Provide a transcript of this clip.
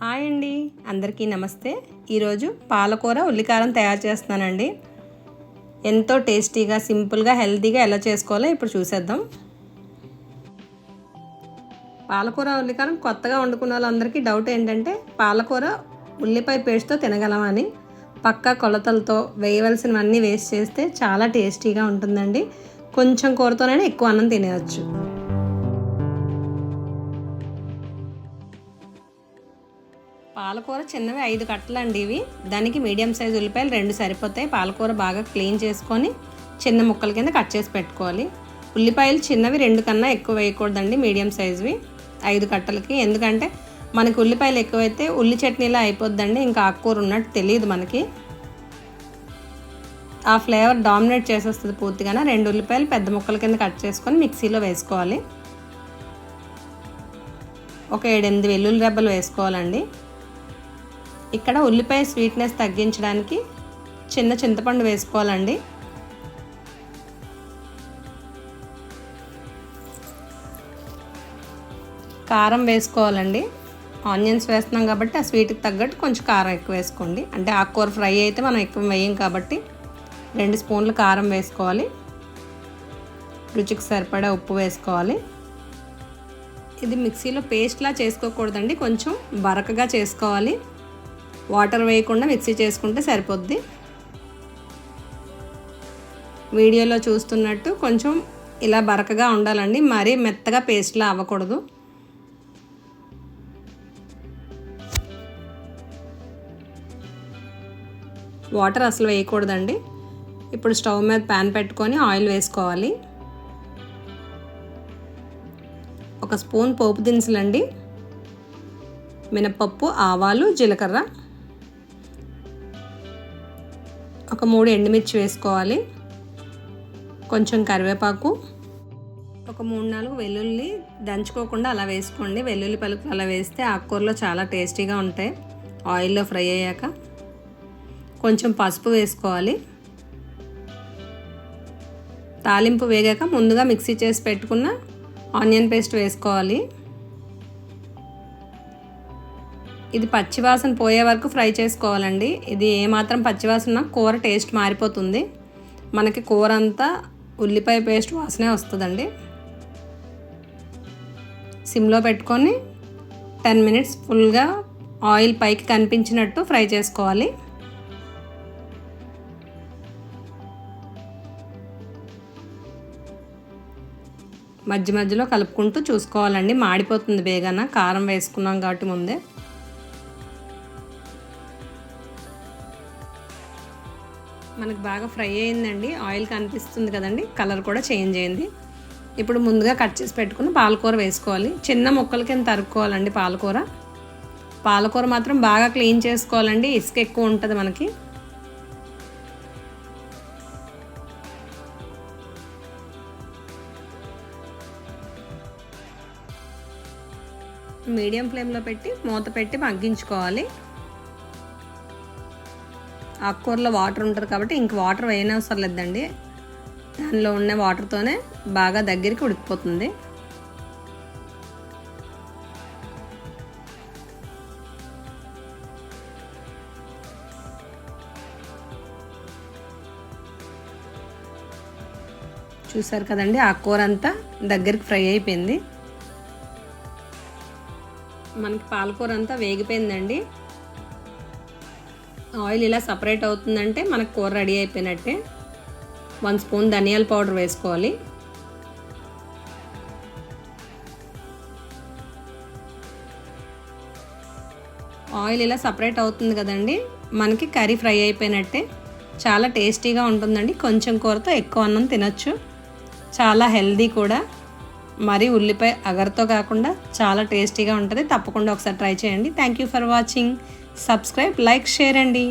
Hi అండి. అందరికీ నమస్తే. ఈరోజు పాలకూర ఉల్లికారం తయారు చేస్తున్నానండి. ఎంతో టేస్టీగా సింపుల్గా హెల్తీగా ఎలా చేసుకోవాలో ఇప్పుడు చూసేద్దాం. పాలకూర ఉల్లికారం కొత్తగా వండుకున్న వాళ్ళందరికీ డౌట్ ఏంటంటే పాలకూర ఉల్లిపాయ పేస్ట్తో తినగలమని పక్కా కొలతలతో వేయవలసినవన్నీ వేస్ట్ చేస్తే చాలా టేస్టీగా ఉంటుందండి. కొంచెం కూరతోనైనా ఎక్కువ అన్నం తినేయచ్చు. పాలకూర చిన్నవి ఐదు కట్టలండి ఇవి. దానికి మీడియం సైజ్ ఉల్లిపాయలు రెండు సరిపోతాయి. పాలకూర బాగా క్లీన్ చేసుకొని చిన్న ముక్కల కింద కట్ చేసి పెట్టుకోవాలి. ఉల్లిపాయలు చిన్నవి రెండు కన్నా ఎక్కువ వేయకూడదండి మీడియం సైజువి. ఐదు కట్టలకి. ఎందుకంటే మనకి ఉల్లిపాయలు ఎక్కువైతే ఉల్లి చట్నీలా అయిపోద్దండి. ఇంకా ఆకుకూర ఉన్నట్టు తెలియదు మనకి. ఆ ఫ్లేవర్ డామినేట్ చేసేస్తుంది పూర్తిగా రెండు ఉల్లిపాయలు పెద్ద ముక్కల కింద కట్ చేసుకొని మిక్సీలో వేసుకోవాలి. ఒక ఏడెనిమిది వెల్లుల్లి రెబ్బలు వేసుకోవాలండి. ఇక్కడ ఉల్లిపాయ స్వీట్నెస్ తగ్గించడానికి చిన్న చింతపండు వేసుకోవాలండి. కారం వేసుకోవాలండి. ఆనియన్స్ వేస్తున్నాం కాబట్టి ఆ స్వీట్కి తగ్గట్టు కొంచెం కారం ఎక్కువ వేసుకోండి. అంటే ఆకుకూర ఫ్రై అయితే మనం ఎక్కువ వేయం కాబట్టి రెండు స్పూన్లు కారం వేసుకోవాలి. రుచికి సరిపడా ఉప్పు వేసుకోవాలి. ఇది మిక్సీలో పేస్ట్లా చేసుకోకూడదండి. కొంచెం బరకగా చేసుకోవాలి. వాటర్ వేయకుండా మిక్సీ చేసుకుంటే సరిపోద్ది. వీడియోలో చూస్తున్నట్టు కొంచెం ఇలా బరకగా ఉండాలండి. మరీ మెత్తగా పేస్ట్లా అవ్వకూడదు. వాటర్ అసలు వేయకూడదండి. ఇప్పుడు స్టవ్ మీద ప్యాన్ పెట్టుకొని ఆయిల్ వేసుకోవాలి. ఒక స్పూన్ పోపు దినుసులండి. మినపప్పు ఆవాలు జీలకర్ర. ఒక మూడు ఎండుమిర్చి వేసుకోవాలి. కొంచెం కరివేపాకు. ఒక మూడు నాలుగు వెల్లుల్లి దంచుకోకుండా అలా వేసుకోండి. వెల్లుల్లి పలుకులు అలా వేస్తే ఆకుకూరలో చాలా టేస్టీగా ఉంటాయి. ఆయిల్లో ఫ్రై అయ్యాక కొంచెం పసుపు వేసుకోవాలి. తాలింపు వేగాక ముందుగా మిక్సీ చేసి పెట్టుకున్న ఆనియన్ పేస్ట్ వేసుకోవాలి. ఇది పచ్చివాసన పోయే వరకు ఫ్రై చేసుకోవాలండి. ఇది ఏమాత్రం పచ్చివాసన కూర టేస్ట్ మారిపోతుంది. మనకి కూర అంతా ఉల్లిపాయ పేస్ట్ వాసనే వస్తుందండి. సిమ్లో పెట్టుకొని టెన్ మినిట్స్ ఫుల్గా ఆయిల్ పైకి కనిపించినట్టు ఫ్రై చేసుకోవాలి. మధ్య మధ్యలో కలుపుకుంటూ చూసుకోవాలండి. మాడిపోతుంది బేగాన. కారం వేసుకున్నాం కాబట్టి ముందే. మనకు బాగా ఫ్రై అయిందండి. ఆయిల్ కనిపిస్తుంది కదండి. కలర్ కూడా చేంజ్ అయింది. ఇప్పుడు ముందుగా కట్ చేసి పెట్టుకుని పాలకూర వేసుకోవాలి. చిన్న ముక్కల కింద తరుక్కోవాలండి పాలకూర? పాలకూర మాత్రం బాగా క్లీన్ చేసుకోవాలండి. ఇసుక ఎక్కువ ఉంటుంది మనకి. మీడియం ఫ్లేమ్లో పెట్టి మూత పెట్టి మగ్గించుకోవాలి. ఆకుకూరలో వాటర్ ఉంటుంది కాబట్టి ఇంక వాటర్ వేయనవసరం లేదండి. దానిలో ఉన్న వాటర్తోనే బాగా దగ్గరికి ఉడికిపోతుంది. చూసారు కదండి ఆకుకూర అంతా దగ్గరికి ఫ్రై అయిపోయింది. మనకి పాలకూర అంతా వేగిపోయిందండి. ఆయిల్ ఇలా సపరేట్ అవుతుందంటే మనకు కూర రెడీ అయిపోయినట్టే. వన్ స్పూన్ ధనియాల పౌడర్ వేసుకోవాలి. ఆయిల్ ఇలా సపరేట్ అవుతుంది కదండి. మనకి కర్రీ ఫ్రై అయిపోయినట్టే. చాలా టేస్టీగా ఉంటుందండి. కొంచెం కూరతో ఎక్కువ అన్నం తినొచ్చు. చాలా హెల్దీ కూడా. మరి ఉల్లిపాయ అగరతో కాకుండా చాలా టేస్టీగా ఉంటుంది. తప్పకుండా ఒకసారి ట్రై చేయండి. Thank you for watching subscribe like share అండి.